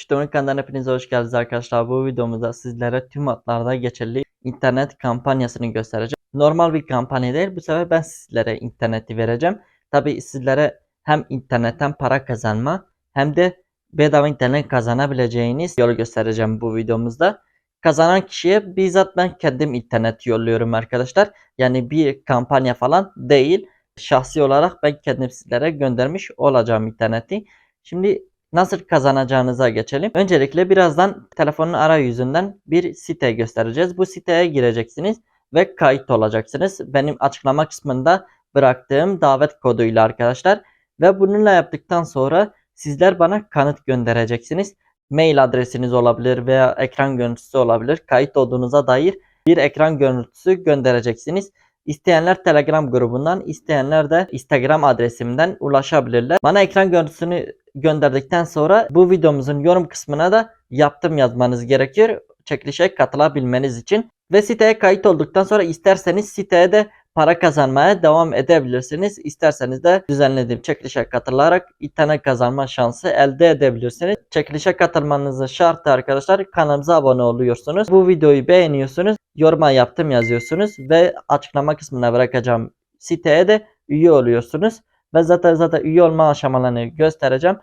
Şutomun kanalına hepiniz hoş geldiniz arkadaşlar. Bu videomuzda sizlere tüm hatlarda geçerli internet kampanyasını göstereceğim. Normal bir kampanya değil. Bu sefer ben sizlere interneti vereceğim. Tabi sizlere hem internetten para kazanma hem de bedava internet kazanabileceğiniz yolu göstereceğim bu videomuzda. Kazanan kişiye bizzat ben kendim internet yolluyorum arkadaşlar. Yani bir kampanya falan değil. Şahsi olarak ben kendim sizlere göndermiş olacağım interneti. Şimdi nasıl kazanacağınıza geçelim. Öncelikle birazdan telefonun arayüzünden bir site göstereceğiz. Bu siteye gireceksiniz ve kayıt olacaksınız. Benim açıklama kısmında bıraktığım davet koduyla arkadaşlar. Ve bununla yaptıktan sonra sizler bana kanıt göndereceksiniz. Mail adresiniz olabilir veya ekran görüntüsü olabilir. Kayıt olduğunuza dair bir ekran görüntüsü göndereceksiniz. İsteyenler Telegram grubundan, isteyenler de Instagram adresimden ulaşabilirler. Bana ekran görüntüsünü gönderdikten sonra bu videomuzun yorum kısmına da yaptım yazmanız gerekiyor. Çekilişe katılabilmeniz için. Ve siteye kayıt olduktan sonra isterseniz siteye de para kazanmaya devam edebilirsiniz. İsterseniz de düzenlediğim çekilişe katılarak internet kazanma şansı elde edebilirsiniz. Çekilişe katılmanızın şartı arkadaşlar kanalımıza abone oluyorsunuz. Bu videoyu beğeniyorsunuz. Yoruma yaptım yazıyorsunuz ve açıklama kısmına bırakacağım siteye de üye oluyorsunuz. Ve zaten zaten üye olma aşamalarını göstereceğim.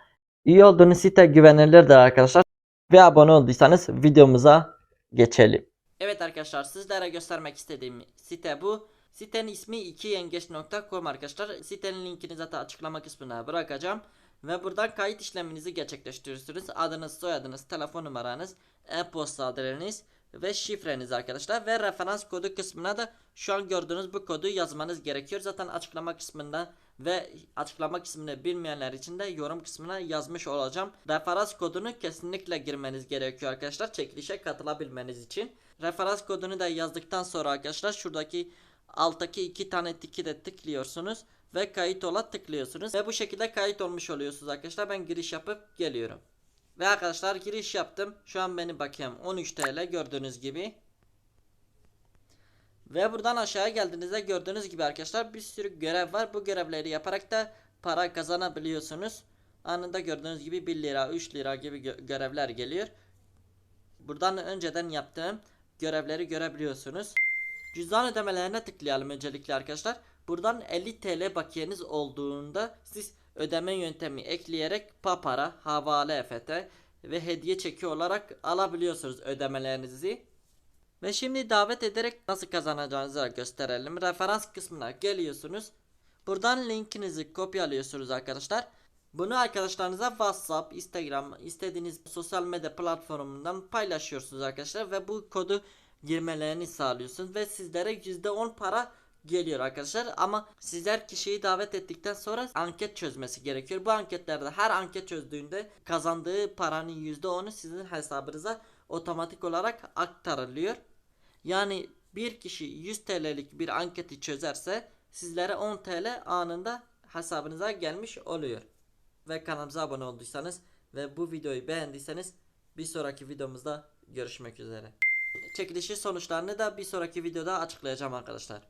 Üye olduğunuz site güvenilirdir arkadaşlar. Ve abone olduysanız videomuza geçelim. Evet arkadaşlar sizlere göstermek istediğim site bu. Sitenin ismi 2yengeç.com arkadaşlar. Sitenin linkini zaten açıklama kısmına bırakacağım. Ve buradan kayıt işleminizi gerçekleştiriyorsunuz. Adınız, soyadınız, telefon numaranız, e-posta adresiniz ve şifreniz arkadaşlar. Ve referans kodu kısmına da şu an gördüğünüz bu kodu yazmanız gerekiyor. Zaten açıklama kısmında ve açıklama kısmını bilmeyenler için de yorum kısmına yazmış olacağım. Referans kodunu kesinlikle girmeniz gerekiyor arkadaşlar. Çekilişe katılabilmeniz için. Referans kodunu da yazdıktan sonra arkadaşlar şuradaki alttaki iki tane tiki de tıklıyorsunuz ve kayıt ola tıklıyorsunuz ve bu şekilde kayıt olmuş oluyorsunuz arkadaşlar. Ben giriş yapıp geliyorum. Ve arkadaşlar giriş yaptım. Şu an benim bakayım 13 TL gördüğünüz gibi. Ve buradan aşağıya geldiğinizde gördüğünüz gibi arkadaşlar bir sürü görev var. Bu görevleri yaparak da para kazanabiliyorsunuz. Anında gördüğünüz gibi 1 lira 3 lira gibi gö- görevler geliyor. Buradan önceden yaptığım görevleri görebiliyorsunuz. Cüzdan ödemelerine tıklayalım öncelikle arkadaşlar. Buradan 50 TL bakiyeniz olduğunda siz ödeme yöntemi ekleyerek papara, havale EFT ve hediye çeki olarak alabiliyorsunuz ödemelerinizi. Ve şimdi davet ederek nasıl kazanacağınızı gösterelim. Referans kısmına geliyorsunuz. Buradan linkinizi kopyalıyorsunuz arkadaşlar. Bunu arkadaşlarınıza WhatsApp, Instagram, istediğiniz sosyal medya platformundan paylaşıyorsunuz arkadaşlar ve bu kodu girmelerini sağlıyorsunuz ve sizlere %10 para geliyor arkadaşlar ama sizler kişiyi davet ettikten sonra anket çözmesi gerekiyor. Bu anketlerde her anket çözdüğünde kazandığı paranın %10'u sizin hesabınıza otomatik olarak aktarılıyor. Yani bir kişi 100 TL'lik bir anketi çözerse sizlere 10 TL anında hesabınıza gelmiş oluyor. Ve kanalımıza abone olduysanız ve bu videoyu beğendiyseniz bir sonraki videomuzda görüşmek üzere. Çekilişi sonuçlarını da bir sonraki videoda açıklayacağım arkadaşlar.